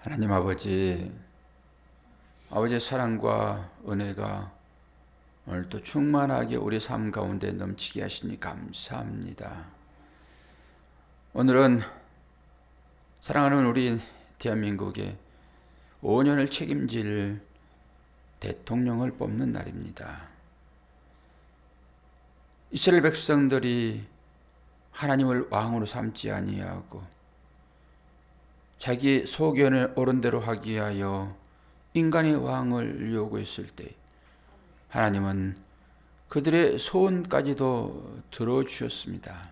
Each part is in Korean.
하나님 아버지, 아버지의 사랑과 은혜가 오늘도 충만하게 우리 삶 가운데 넘치게 하시니 감사합니다. 오늘은 사랑하는 우리 대한민국의 5년을 책임질 대통령을 뽑는 날입니다. 이스라엘 백성들이 하나님을 왕으로 삼지 아니하고 자기 소견에 옳은 대로 하기 위하여 인간의 왕을 요구했을 때 하나님은 그들의 소원까지도 들어주셨습니다.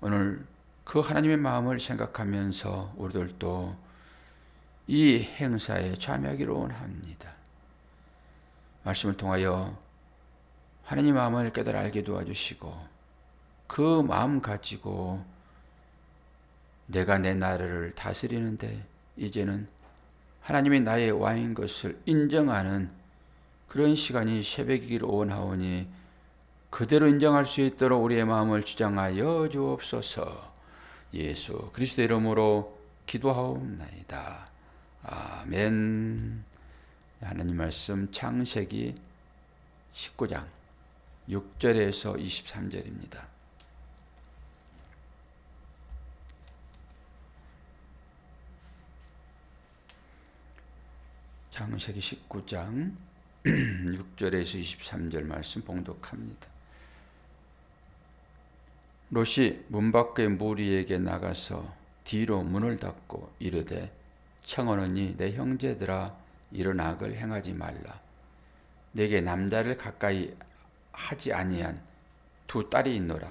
오늘 그 하나님의 마음을 생각하면서 우리들도 이 행사에 참여하기로 원합니다. 말씀을 통하여 하나님 마음을 깨달아 알게 도와주시고 그 마음 가지고 내가 내 나라를 다스리는데 이제는 하나님이 나의 왕인 것을 인정하는 그런 시간이 새벽이기를 원하오니 그대로 인정할 수 있도록 우리의 마음을 주장하여 주옵소서. 예수 그리스도 이름으로 기도하옵나이다. 아멘. 하나님 말씀 창세기 19장 6절에서 23절입니다. 창세기 19장 6절에서 23절 말씀 봉독합니다. 롯이 문 밖의 무리에게 나가서 뒤로 문을 닫고 이르되 청하노니 내 형제들아 이런 악을 행하지 말라. 내게 남자를 가까이 하지 아니한 두 딸이 있노라.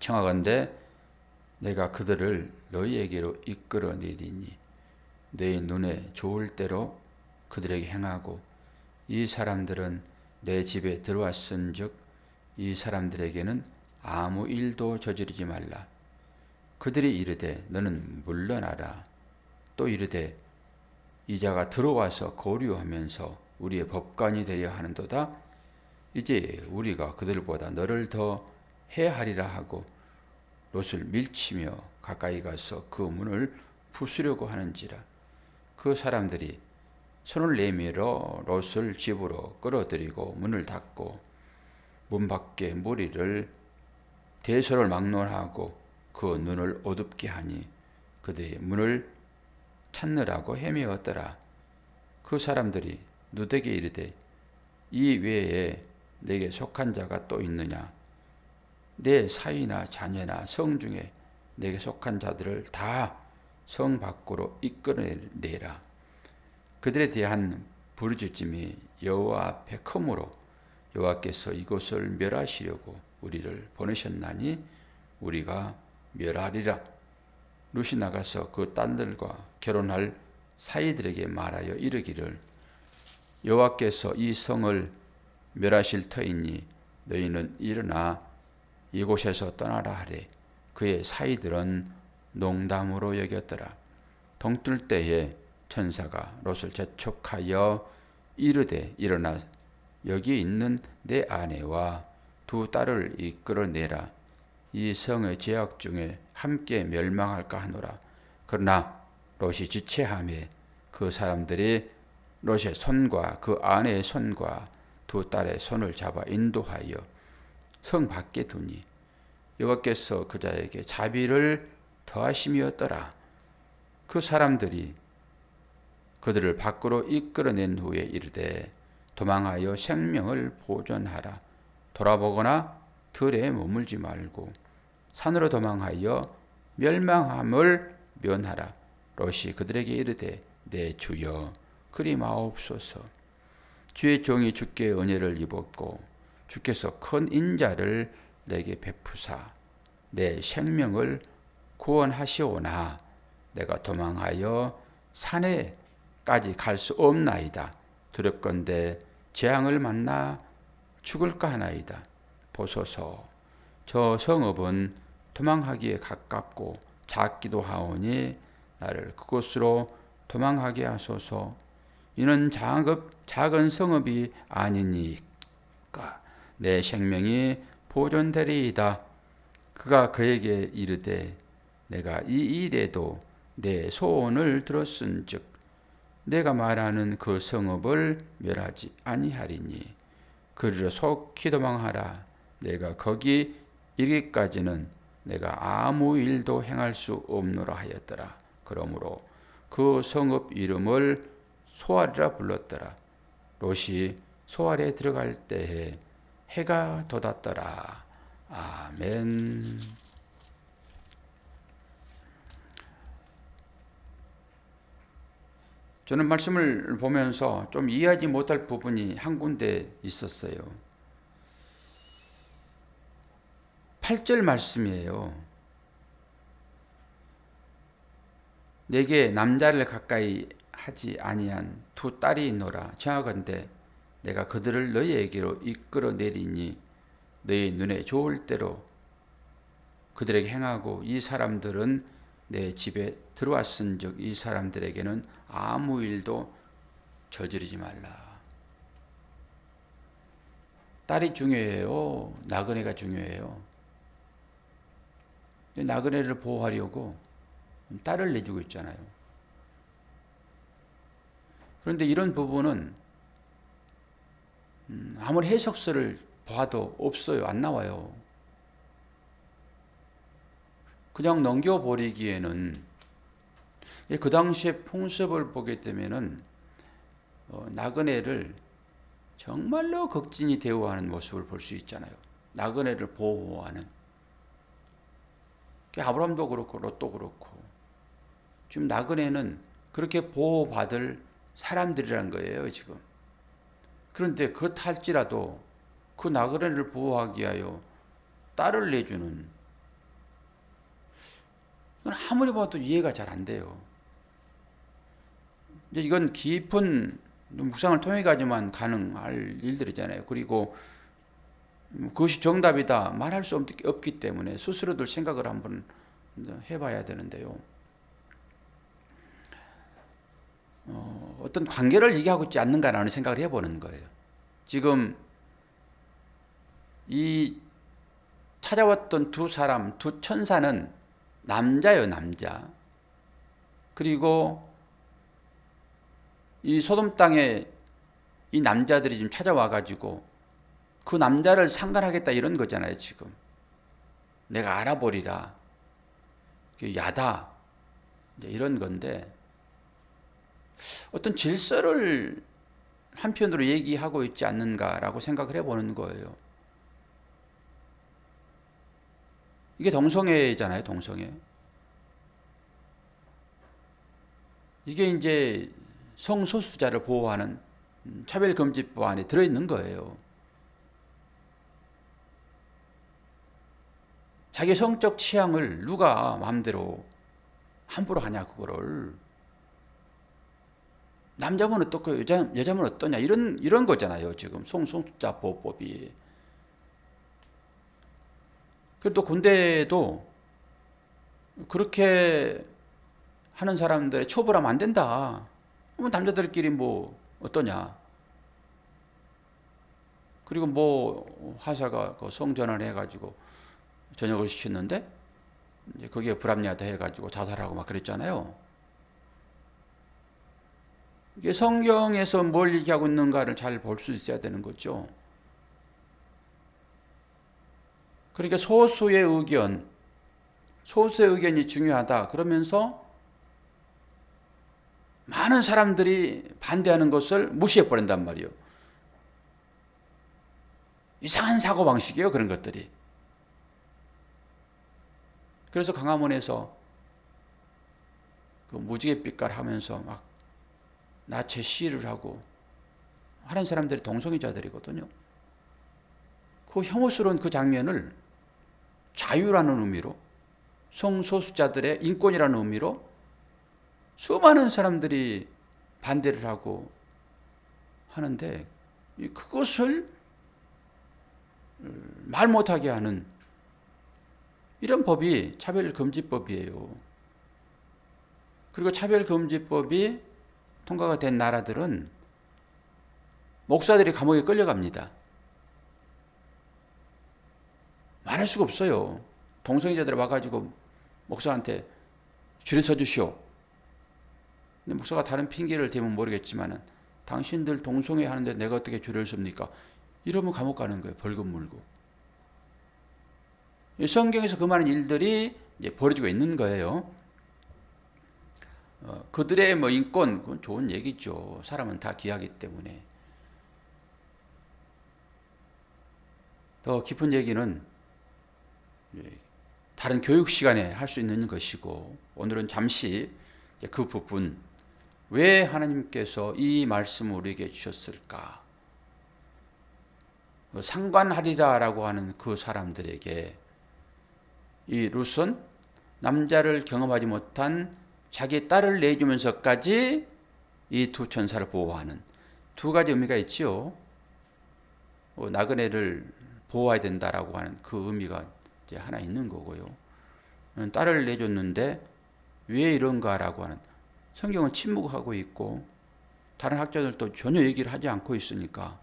청하건대 내가 그들을 너희에게로 이끌어내리니 내 눈에 좋을 대로 그들에게 행하고 이 사람들은 내 집에 들어왔은즉 이 사람들에게는 아무 일도 저지르지 말라. 그들이 이르되 너는 물러나라. 또 이르되 이자가 들어와서 고류하면서 우리의 법관이 되려 하는도다. 이제 우리가 그들보다 너를 더 해하리라 하고 롯을 밀치며 가까이 가서 그 문을 부수려고 하는지라. 그 사람들이 손을 내밀어 롯을 집으로 끌어들이고 문을 닫고 문 밖에 무리를 대소를 막론하고 그 눈을 어둡게 하니 그들이 문을 찾느라고 헤매었더라. 그 사람들이 누대게 이르되 이 외에 내게 속한 자가 또 있느냐? 내 사위나 자녀나 성 중에 내게 속한 자들을 다 성 밖으로 이끌어내라. 그들에 대한 부르짖음이 여호와 앞에 크므로 여호와께서 이곳을 멸하시려고 우리를 보내셨나니 우리가 멸하리라. 룻이 나가서 그 딸들과 결혼할 사이들에게 말하여 이르기를 여호와께서 이 성을 멸하실 터이니 너희는 일어나 이곳에서 떠나라 하래. 그의 사이들은 농담으로 여겼더라. 동뜰 때에 천사가 롯을 재촉하여 이르되 일어나 여기 있는 내 아내와 두 딸을 이끌어내라. 이 성의 제약 중에 함께 멸망할까 하노라. 그러나 롯이 지체함에 그 사람들이 롯의 손과 그 아내의 손과 두 딸의 손을 잡아 인도하여 성 밖에 두니 여호와께서 그자에게 자비를 더하심이었더라. 그 사람들이 그들을 밖으로 이끌어낸 후에 이르되 도망하여 생명을 보존하라. 돌아보거나 들에 머물지 말고 산으로 도망하여 멸망함을 면하라. 롯이 그들에게 이르되 내 주여 그리 마옵소서. 주의 종이 주께 은혜를 입었고 주께서 큰 인자를 내게 베푸사 내 생명을 구원하시오나 내가 도망하여 산에까지 갈 수 없나이다. 두렵건대 재앙을 만나 죽을까 하나이다. 보소서 저 성읍은 도망하기에 가깝고 작기도 하오니 나를 그곳으로 도망하게 하소서. 이는 작업, 작은 성읍이 아니니까 내 생명이 보존되리이다. 그가 그에게 이르되 내가 이 일에도 내 소원을 들었은즉 내가 말하는 그 성읍을 멸하지 아니하리니 그리로 속히 도망하라. 내가 거기 이르기까지는 내가 아무 일도 행할 수 없노라 하였더라. 그러므로 그 성읍 이름을 소알이라 불렀더라. 롯이 소알에 들어갈 때에 해가 돋았더라. 아멘 저는 말씀을 보면서 좀 이해하지 못할 부분이 한 군데 있었어요. 8절 말씀이에요. 내게 남자를 가까이 하지 아니한 두 딸이 있노라. 정하건대 내가 그들을 너희에게로 이끌어 내리니 너희 눈에 좋을 대로 그들에게 행하고 이 사람들은 내 집에 들어왔은즉 이 사람들에게는 아무 일도 저지르지 말라. 딸이 중요해요. 나그네가 중요해요. 나그네를 보호하려고 딸을 내주고 있잖아요. 그런데 이런 부분은 음, 아무리 해석서를 봐도 없어요. 안 나와요. 그냥 넘겨버리기에는 그 당시에 풍습을 보게 되면은 어, 나그네를 정말로 극진히 대우하는 모습을 볼 수 있잖아요. 나그네를 보호하는. 아브라함도 그렇고 롯도 그렇고 지금 나그네는 그렇게 보호받을 사람들이란 거예요 지금. 그런데 그렇할지라도 그 나그네를 보호하기 위하여 딸을 내주는 이건 아무리 봐도 이해가 잘 안 돼요. 이제 이건 깊은 묵상을 통해 가지만 가능할 일들이잖아요. 그리고 그것이 정답이다 말할 수 없기 때문에 스스로들 생각을 한번 해봐야 되는데요. 어, 어떤 관계를 얘기하고 있지 않는가라는 생각을 해보는 거예요. 지금 이 찾아왔던 두 사람, 두 천사는 남자요, 남자. 그리고 이 소돔 땅에 이 남자들이 지금 찾아와 가지고 그 남자를 상관하겠다 이런 거잖아요, 지금. 내가 알아보리라. 그 야다. 이런 건데 어떤 질서를 한편으로 얘기하고 있지 않는가라고 생각을 해보는 거예요. 이게 동성애잖아요, 동성애. 이게 이제 성소수자를 보호하는 차별금지법 안에 들어있는 거예요. 자기 성적 취향을 누가 마음대로 함부로 하냐, 그거를. 남자면 어떻고 여자, 여자면 어떠냐, 이런, 이런 거잖아요, 지금. 성소수자 보호법이. 그래도 군대도 그렇게 하는 사람들의 처벌하면 안 된다. 그러면 남자들끼리 뭐 어떠냐. 그리고 뭐 화사가 그 성전환 해가지고 저녁을 시켰는데 이제 거기에 불합리하다 해가지고 자살하고 막 그랬잖아요. 이게 성경에서 뭘 얘기하고 있는가를 잘 볼 수 있어야 되는 거죠. 그러니까 소수의 의견, 소수의 의견이 중요하다. 그러면서 많은 사람들이 반대하는 것을 무시해 버린단 말이에요. 이상한 사고 방식이에요, 그런 것들이. 그래서 강화문에서 그 무지개 빛깔 하면서 막 나체 시를 하고 하는 사람들이 동성애자들이거든요. 그 혐오스러운 그 장면을 자유라는 의미로 성소수자들의 인권이라는 의미로 수많은 사람들이 반대를 하고 하는데 그것을 말 못하게 하는 이런 법이 차별금지법이에요. 그리고 차별금지법이 통과가 된 나라들은 목사들이 감옥에 끌려갑니다. 말할 수가 없어요. 동성애자들 와가지고 목사한테 줄에 서주시오. 근데 목사가 다른 핑계를 대면 모르겠지만은 당신들 동성애 하는데 내가 어떻게 죄를 섭니까? 이러면 감옥 가는 거예요. 벌금 물고. 이 성경에서 그 많은 일들이 이제 벌어지고 있는 거예요. 어, 그들의 뭐 인권 그건 좋은 얘기죠. 사람은 다 귀하기 때문에. 더 깊은 얘기는 예, 다른 교육 시간에 할 수 있는 것이고 오늘은 잠시 그 부분 왜 하나님께서 이 말씀을 우리에게 주셨을까? 그 상관하리라라고 하는 그 사람들에게 이 룻은 남자를 경험하지 못한 자기 딸을 내주면서까지 이 두 천사를 보호하는 두 가지 의미가 있지요. 어, 나그네를 보호해야 된다라고 하는 그 의미가 이제 하나 있는 거고요. 음, 딸을 내줬는데 왜 이런가라고 하는 성경은 침묵하고 있고 다른 학자들도 전혀 얘기를 하지 않고 있으니까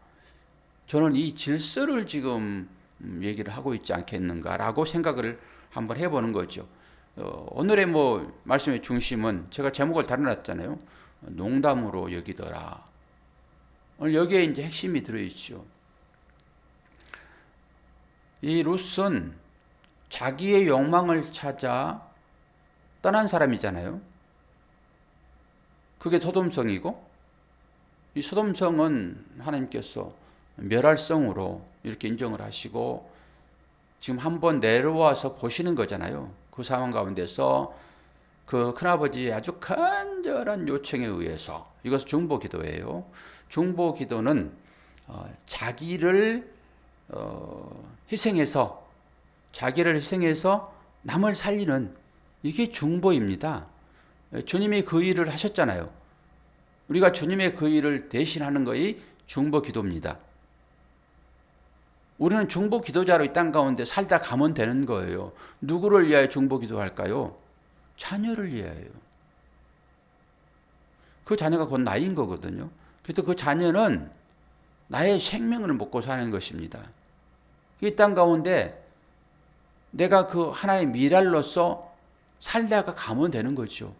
저는 이 질서를 지금 음, 얘기를 하고 있지 않겠는가라고 생각을 한번 해보는 거죠. 어, 오늘의 뭐 말씀의 중심은 제가 제목을 다뤄놨잖아요. 농담으로 여기더라. 오늘 여기에 이제 핵심이 들어있죠. 이 룻은 자기의 욕망을 찾아 떠난 사람이잖아요. 그게 소돔성이고 이 소돔성은 하나님께서 멸할성으로 이렇게 인정을 하시고 지금 한번 내려와서 보시는 거잖아요. 그 상황 가운데서 그 큰아버지의 아주 간절한 요청에 의해서 이것은 중보 기도예요. 중보 기도는 어, 자기를 어, 희생해서 자기를 희생해서 남을 살리는 이게 중보입니다. 주님이 그 일을 하셨잖아요. 우리가 주님의 그 일을 대신하는 것이 중보 기도입니다. 우리는 중보 기도자로 이 땅 가운데 살다 가면 되는 거예요. 누구를 위하여 중보 기도할까요? 자녀를 위하여. 그 자녀가 곧 나인 거거든요. 그래서 그 자녀는 나의 생명을 먹고 사는 것입니다. 이 땅 가운데 내가 그 하나의 미랄로서 살다가 가면 되는 거죠.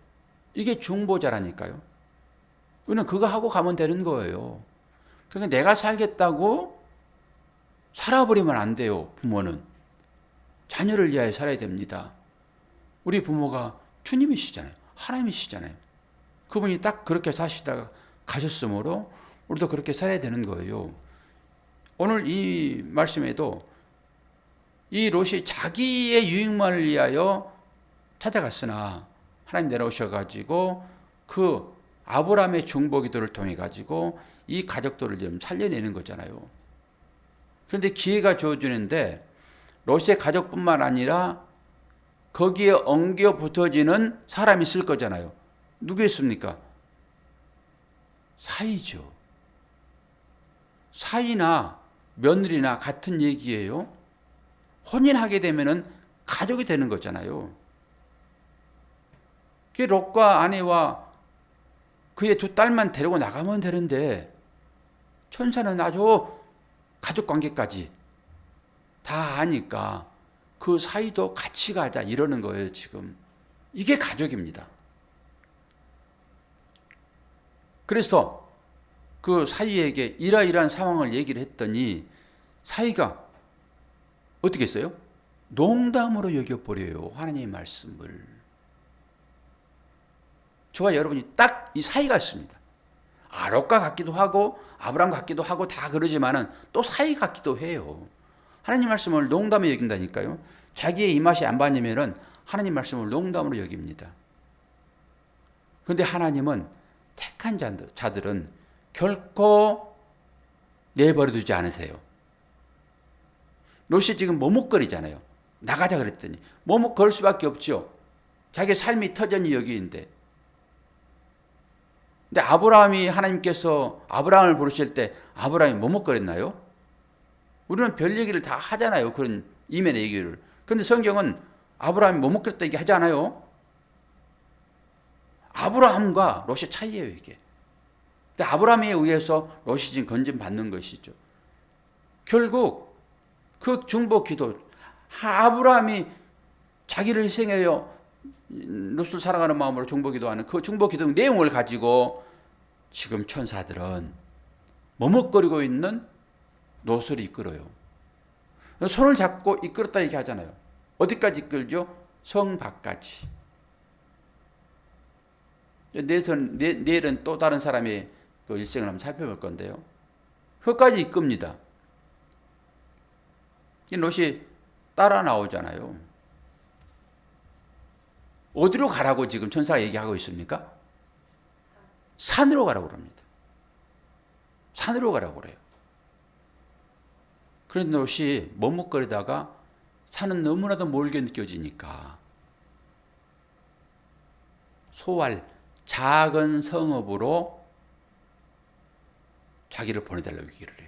이게 중보자라니까요. 우리는 그거 하고 가면 되는 거예요. 그러니까 내가 살겠다고 살아버리면 안 돼요, 부모는. 자녀를 위하여 살아야 됩니다. 우리 부모가 주님이시잖아요. 하나님이시잖아요. 그분이 딱 그렇게 사시다가 가셨으므로 우리도 그렇게 살아야 되는 거예요. 오늘 이 말씀에도 이 롯이 자기의 유익만을 위하여 찾아갔으나 하나님 내려오셔 가지고 그 아브라함의 중보 기도를 통해 가지고 이 가족들을 좀 살려내는 거잖아요. 그런데 기회가 주어지는데 롯의 가족뿐만 아니라 거기에 엉겨 붙어지는 사람이 있을 거잖아요. 누구였습니까? 사이죠. 사이나 며느리나 같은 얘기예요. 혼인하게 되면은 가족이 되는 거잖아요. 그 롯과 아내와 그의 두 딸만 데리고 나가면 되는데 천사는 아주 가족 관계까지 다 아니까 그 사이도 같이 가자 이러는 거예요, 지금. 이게 가족입니다. 그래서 그 사이에게 이러이러한 상황을 얘기를 했더니 사이가 어떻게 했어요? 농담으로 여겨버려요. 하나님의 말씀을. 저와 여러분이 딱 이 사이가 있습니다. 아롯과 같기도 하고 아브람 같기도 하고 다 그러지만은 또 사이 같기도 해요. 하나님 말씀을 농담에 여긴다니까요. 자기의 입맛이 안 받으면은 하나님 말씀을 농담으로 여깁니다. 근데 하나님은 택한 자들은 결코 내버려 두지 않으세요. 롯이 지금 머뭇거리잖아요. 나가자 그랬더니 머뭇거릴 수밖에 없죠. 자기 삶이 터전이 여기인데 근데 아브라함이 하나님께서 아브라함을 부르실 때 아브라함이 머뭇거렸나요? 우리는 별 얘기를 다 하잖아요. 그런 이면의 얘기를. 근데 성경은 아브라함이 머뭇거렸다 얘기 하잖아요. 아브라함과 롯의 차이예요, 이게. 근데 아브라함에 의해서 롯이 지금 건진 받는 것이죠. 결국 그 중보 기도 아브라함이 자기를 희생해요. 롯을 사랑하는 마음으로 중보 기도하는 그 중보 기도 내용을 가지고 지금 천사들은 머뭇거리고 있는 롯을 이끌어요. 손을 잡고 이끌었다 얘기하잖아요. 어디까지 이끌죠? 성 밖까지. 내일은, 내일은 또 다른 사람의 그 일생을 한번 살펴볼 건데요. 끝까지 이끕니다. 이 롯이 따라 나오잖아요. 어디로 가라고 지금 천사가 얘기하고 있습니까? 산으로 가라고 그럽니다. 산으로 가라고 그래요. 그런데 롯이 머뭇거리다가 산은 너무나도 멀게 느껴지니까 소활 작은 성읍으로 자기를 보내달라고 얘기를 해요.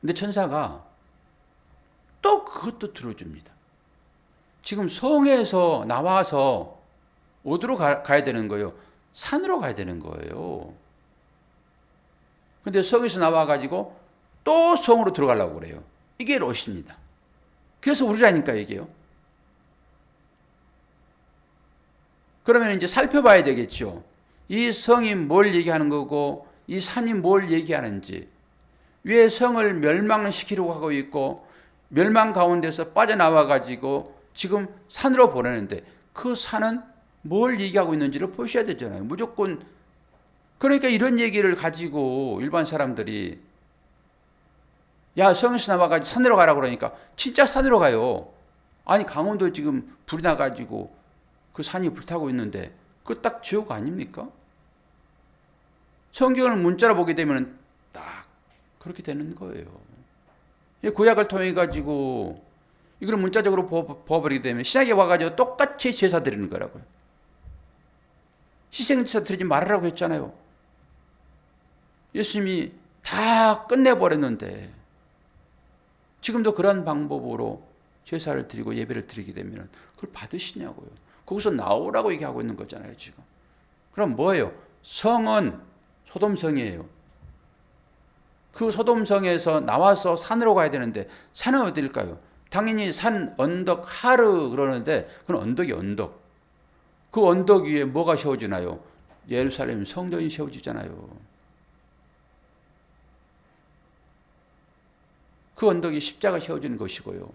근데 천사가 또 그것도 들어줍니다. 지금 성에서 나와서 어디로 가, 가야 되는 거예요? 산으로 가야 되는 거예요. 근데 성에서 나와가지고 또 성으로 들어가려고 그래요. 이게 롯입니다. 그래서 우리라니까 이게요. 그러면 이제 살펴봐야 되겠죠. 이 성이 뭘 얘기하는 거고 이 산이 뭘 얘기하는지 왜 성을 멸망시키려고 하고 있고 멸망 가운데서 빠져나와 가지고 지금 산으로 보내는데 그 산은 뭘 얘기하고 있는지를 보셔야 되잖아요. 무조건 그러니까 이런 얘기를 가지고 일반 사람들이 야 성에서 나와가지고 산으로 가라 그러니까 진짜 산으로 가요. 아니 강원도 지금 불이 나가지고 그 산이 불타고 있는데 그 딱 지옥 아닙니까? 성경을 문자로 보게 되면 딱 그렇게 되는 거예요. 구약을 통해 가지고 이걸 문자적으로 보아버리게 되면 신약에 와가지고 똑같이 제사 드리는 거라고요. 희생제사 드리지 말으라고 했잖아요. 예수님이 다 끝내버렸는데 지금도 그런 방법으로 제사를 드리고 예배를 드리게 되면 그걸 받으시냐고요. 거기서 나오라고 얘기하고 있는 거잖아요, 지금. 그럼 뭐예요? 성은 소돔성이에요. 그 소돔성에서 나와서 산으로 가야 되는데 산은 어디일까요? 당연히 산, 언덕, 하르 그러는데 그건 언덕이 언덕. 그 언덕 위에 뭐가 세워지나요? 예루살렘 성전이 세워지잖아요. 그 언덕이 십자가 세워지는 것이고요.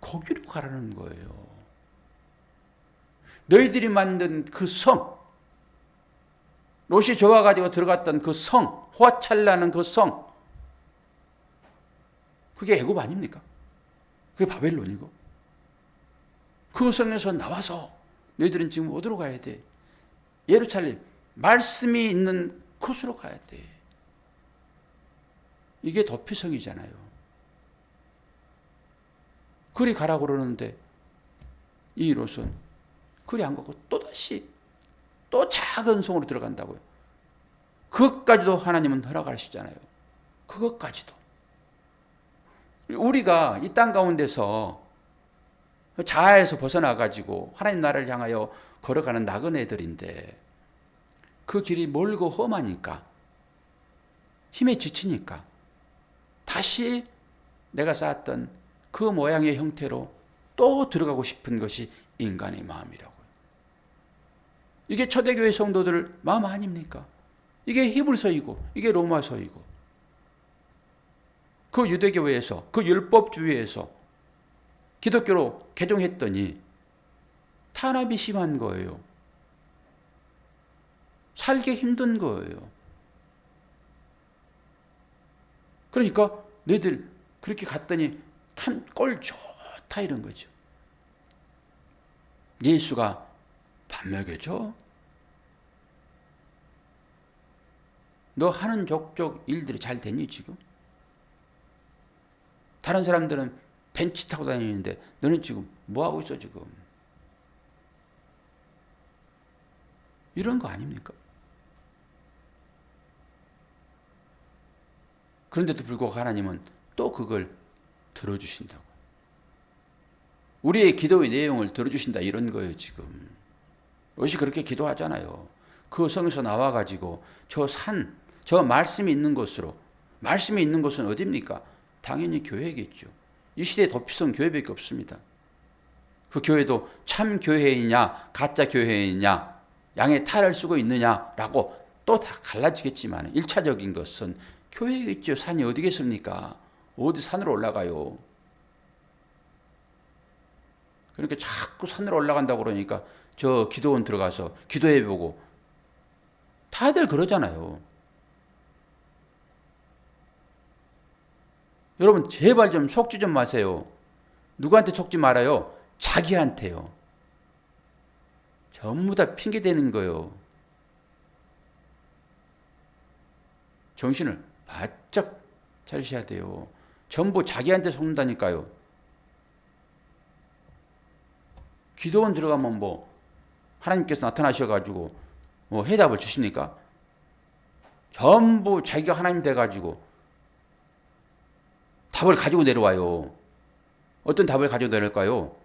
거기로 가라는 거예요. 너희들이 만든 그 성, 롯이 좋아가지고 들어갔던 그 성, 호화찰나는 그 성, 그게 애굽 아닙니까? 그게 바벨론이고. 그 성에서 나와서 너희들은 지금 어디로 가야 돼? 예루살렘, 말씀이 있는 곳으로 가야 돼. 이게 도피성이잖아요. 그리 가라고 그러는데 이 롯은 그리 안 가고 또다시 또 작은 성으로 들어간다고요. 그것까지도 하나님은 허락하시잖아요. 그것까지도. 우리가 이 땅 가운데서 자아에서 벗어나 가지고 하나님 나라를 향하여 걸어가는 나그네들인데 그 길이 멀고 험하니까 힘에 지치니까 다시 내가 쌓았던 그 모양의 형태로 또 들어가고 싶은 것이 인간의 마음이라고요. 이게 초대교회 성도들 마음 아닙니까? 이게 히브리서이고 이게 로마서이고 그 유대교회에서 그 율법주의에서 기독교로 개종했더니 탄압이 심한 거예요. 살기 힘든 거예요. 그러니까 너희들 그렇게 갔더니 참 꼴 좋다 이런 거죠. 예수가 밥 먹여줘? 너 하는 족족 일들이 잘 되니 지금? 다른 사람들은 벤치 타고 다니는데 너는 지금 뭐 하고 있어 지금? 이런 거 아닙니까? 그런데도 불구하고 하나님은 또 그걸 들어주신다고. 우리의 기도의 내용을 들어주신다 이런 거예요 지금. 롯이 그렇게 기도하잖아요. 그 성에서 나와가지고 저 산, 저 말씀이 있는 곳으로 말씀이 있는 곳은 어디입니까? 당연히 교회겠죠. 이 시대에 도피성 교회밖에 없습니다. 그 교회도 참 교회이냐 가짜 교회이냐 양의 탈을 쓰고 있느냐라고 또 다 갈라지겠지만 1차적인 것은 교회겠죠. 산이 어디겠습니까? 어디 산으로 올라가요. 그러니까 자꾸 산으로 올라간다고 그러니까 저 기도원 들어가서 기도해 보고 다들 그러잖아요. 여러분 제발 좀 속지 좀 마세요. 누구한테 속지 말아요? 자기한테요. 전부 다 핑계 대는 거예요. 정신을 바짝 차리셔야 돼요. 전부 자기한테 속는다니까요. 기도원 들어가면 뭐 하나님께서 나타나셔가지고 뭐 해답을 주십니까? 전부 자기가 하나님 돼가지고 답을 가지고 내려와요. 어떤 답을 가지고 내릴까요?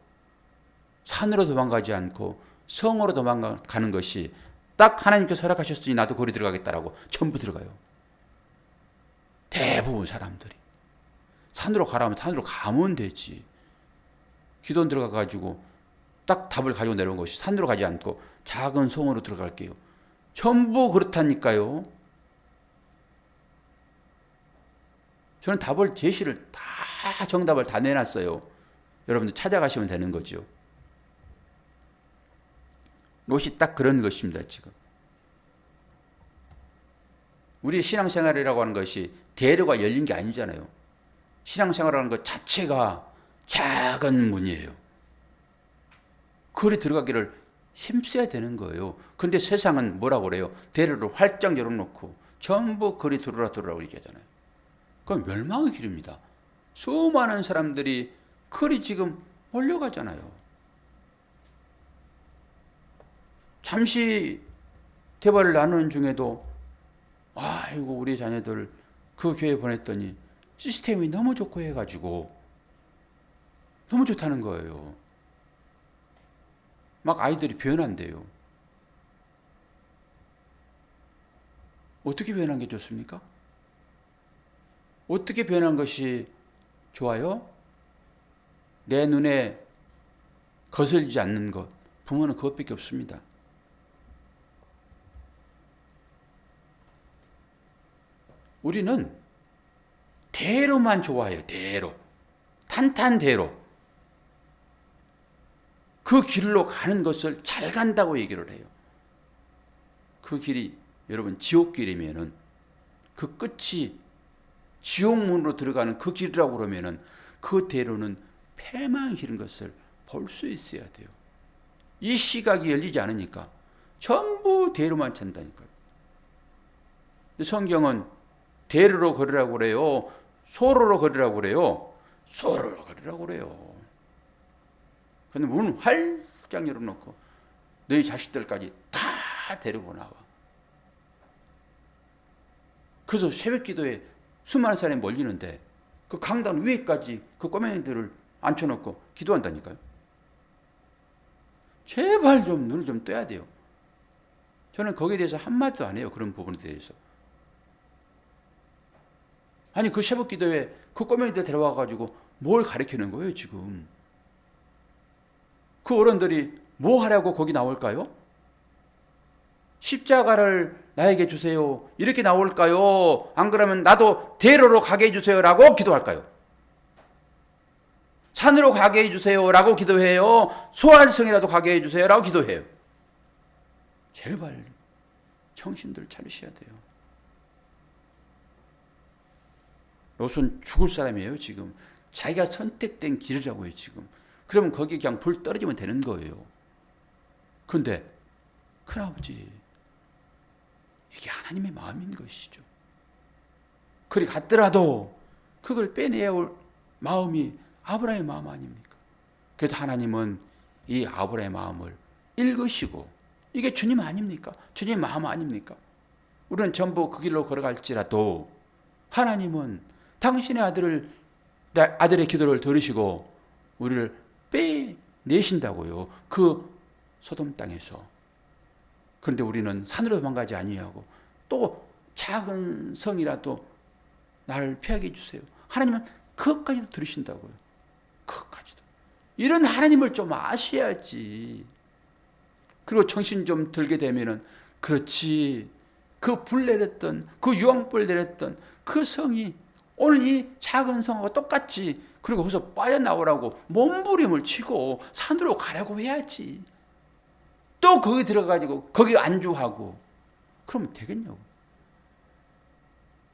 산으로 도망가지 않고 성으로 도망가는 것이 딱 하나님께서 허락하셨으니 나도 거기 들어가겠다라고 전부 들어가요. 대부분 사람들이 산으로 가라면 산으로 가면 되지. 기도원 들어가 가지고 딱 답을 가지고 내려온 것이 산으로 가지 않고 작은 성으로 들어갈게요. 전부 그렇다니까요. 저는 답을 제시를 다 정답을 다 내놨어요. 여러분들 찾아가시면 되는 거죠. 롯이 딱 그런 것입니다, 지금. 우리 신앙생활이라고 하는 것이 대로가 열린 게 아니잖아요. 신앙생활이라는 것 자체가 작은 문이에요. 거리 들어가기를 힘써야 되는 거예요. 근데 세상은 뭐라고 그래요? 대로를 활짝 열어놓고 전부 거리 들어라 들어라 얘기하잖아요. 그건 멸망의 길입니다. 수많은 사람들이 거리 지금 몰려가잖아요. 잠시 대화를 나누는 중에도 아이고 우리 자녀들 그 교회 보냈더니 시스템이 너무 좋고 해가지고 너무 좋다는 거예요. 막 아이들이 변한대요. 어떻게 변한 게 좋습니까? 어떻게 변한 것이 좋아요? 내 눈에 거슬리지 않는 것. 부모는 그것밖에 없습니다. 우리는 대로만 좋아해요. 대로. 탄탄대로. 그 길로 가는 것을 잘 간다고 얘기를 해요. 그 길이 여러분 지옥길이면은 그 끝이 지옥문으로 들어가는 그 길이라고 그러면은 그 대로는 길인 것을 볼 수 있어야 돼요. 이 시각이 열리지 않으니까 전부 대로만 찬다니까요. 성경은 대로로 걸으라고 그래요. 소로로 걸으라고 그래요. 소로로 걸으라고 그래요. 근데 문을 활짝 열어놓고 너희 자식들까지 다 데리고 나와. 그래서 새벽 기도에 수많은 사람이 몰리는데 그 강당 위에까지 그 꼬맹이들을 앉혀놓고 기도한다니까요. 제발 좀 눈을 좀 떠야 돼요. 저는 거기에 대해서 한마디도 안 해요. 그런 부분에 대해서. 아니 그 새벽 기도에 그 꼬맹이들 데려와가지고 뭘 가르치는 거예요 지금. 그 어른들이 뭐 하려고 거기 나올까요? 십자가를 나에게 주세요. 이렇게 나올까요? 안 그러면 나도 대로로 가게 해주세요라고 기도할까요? 산으로 가게 해주세요라고 기도해요. 소환성이라도 가게 해주세요라고 기도해요. 제발 정신들 차리셔야 돼요. 롯은 죽을 사람이에요 지금. 자기가 선택된 길이라고요 지금. 그러면 거기에 그냥 불 떨어지면 되는 거예요. 근데 큰아버지 이게 하나님의 마음인 것이죠. 그리 갔더라도 그걸 빼내야 올 마음이 아브라함의 마음 아닙니까? 그래서 하나님은 이 아브라함의 마음을 읽으시고 이게 주님 아닙니까? 주님 마음 아닙니까? 우리는 전부 그 길로 걸어갈지라도 하나님은 당신의 아들을 아들의 기도를 들으시고 우리를 빼내신다고요. 그 소돔 땅에서. 그런데 우리는 산으로 도망가지 아니하고 또 작은 성이라도 나를 피하게 해주세요. 하나님은 그것까지도 들으신다고요. 그것까지도. 이런 하나님을 좀 아셔야지. 그리고 정신 좀 들게 되면은 그렇지. 그 불 내렸던 그 유황불 내렸던 그 성이 오늘 이 작은 성하고 똑같지. 그리고 거기서 빠져나오라고 몸부림을 치고 산으로 가라고 해야지. 또 거기 들어가지고 거기 안주하고 그러면 되겠냐고.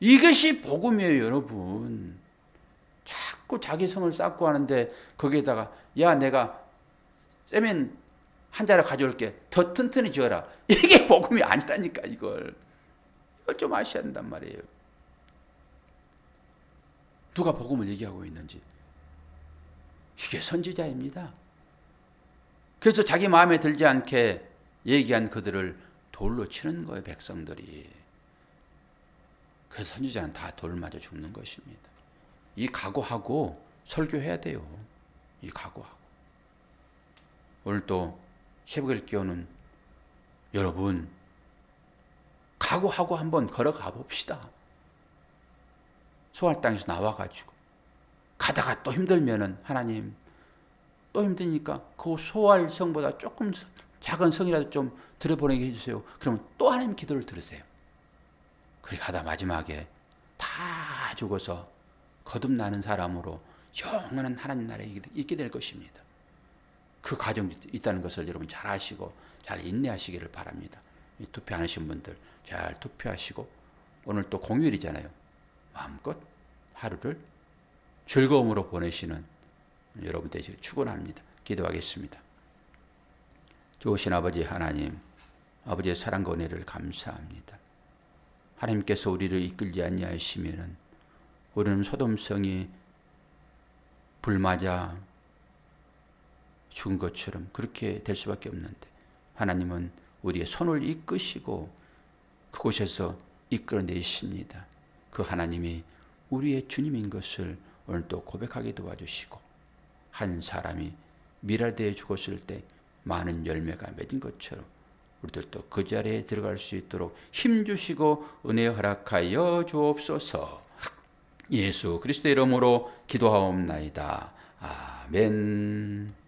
이것이 복음이에요, 여러분. 자꾸 자기 성을 쌓고 하는데 거기에다가 야 내가 세면 한 자를 가져올게 더 튼튼히 지어라 이게 복음이 아니라니까 이걸 이걸 좀 아셔야 된단 말이에요. 누가 복음을 얘기하고 있는지 이게 선지자입니다. 그래서 자기 마음에 들지 않게 얘기한 그들을 돌로 치는 거예요 백성들이. 그래서 선지자는 다 돌 맞아 죽는 것입니다. 이 각오하고 설교해야 돼요. 이 각오하고. 오늘 또 새벽을 깨우는 여러분, 각오하고 한번 걸어가 봅시다. 소할 땅에서 나와가지고. 가다가 또 힘들면은 하나님, 또 힘드니까 그 소할 성보다 조금 작은 성이라도 좀 들어보내게 해주세요. 그러면 또 하나님 기도를 들으세요. 그리 가다 마지막에 다 죽어서 거듭나는 사람으로 영원한 하나님 나라에 있게 될 것입니다. 그 과정이 있다는 것을 여러분 잘 아시고 잘 인내하시기를 바랍니다. 투표 안 하신 분들 잘 투표하시고 오늘 또 공휴일이잖아요. 마음껏 하루를 즐거움으로 보내시는 여러분 되시길 축원합니다. 기도하겠습니다. 좋으신 아버지 하나님, 아버지의 사랑과 은혜를 감사합니다. 하나님께서 우리를 이끌지 아니하시면은 우리는 소돔성이 불맞아 죽은 것처럼 그렇게 될 수밖에 없는데 하나님은 우리의 손을 이끄시고 그곳에서 이끌어내십니다. 그 하나님이 우리의 주님인 것을 오늘 또 고백하게 도와주시고 한 사람이 미라대에 죽었을 때 많은 열매가 맺은 것처럼 우리들도 그 자리에 들어갈 수 있도록 힘 주시고 은혜 허락하여 주옵소서. 예수 그리스도 이름으로 기도하옵나이다. 아멘.